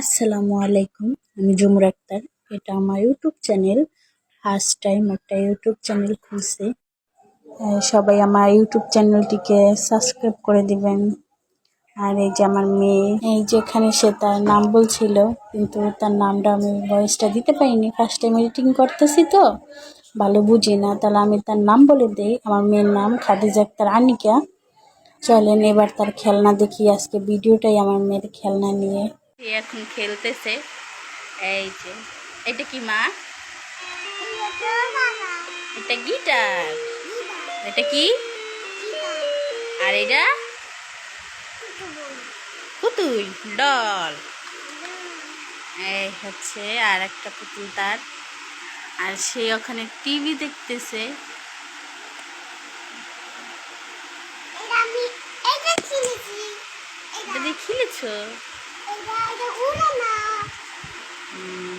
আসসালামু আলাইকুম, আমি জুমুর আক্তার। এটা আমার ইউটিউব চ্যানেল, ফার্স্ট টাইম একটা ইউটিউব চ্যানেল খুলছে। সবাই আমার ইউটিউব চ্যানেলটিকে সাবস্ক্রাইব করে দিবেন। আর এই যে আমার মেয়ে, এই যেখানে সে তার নাম বলছিল, কিন্তু তার নামটা আমি ভয়েসটা দিতে পারিনি। ফার্স্ট টাইম এডিটিং করতেছি তো, ভালো বুঝি না। তাহলে আমি তার নাম বলে দিই। আমার মেয়ের নাম খাদিজা আক্তার আনিকা। চলেন এবার তার খেলনা দেখি। আজকে ভিডিওটাই আমার মেয়ের খেলনা নিয়ে। এখন খেলতেছে এই যে এটা কি মা এটা গিটার এটা কি আর এটা পুতুল ডল এই হচ্ছে আর একটা পুতুল তার আর সে ওখানে টিভি দেখতেছে খেলেছ Hmm.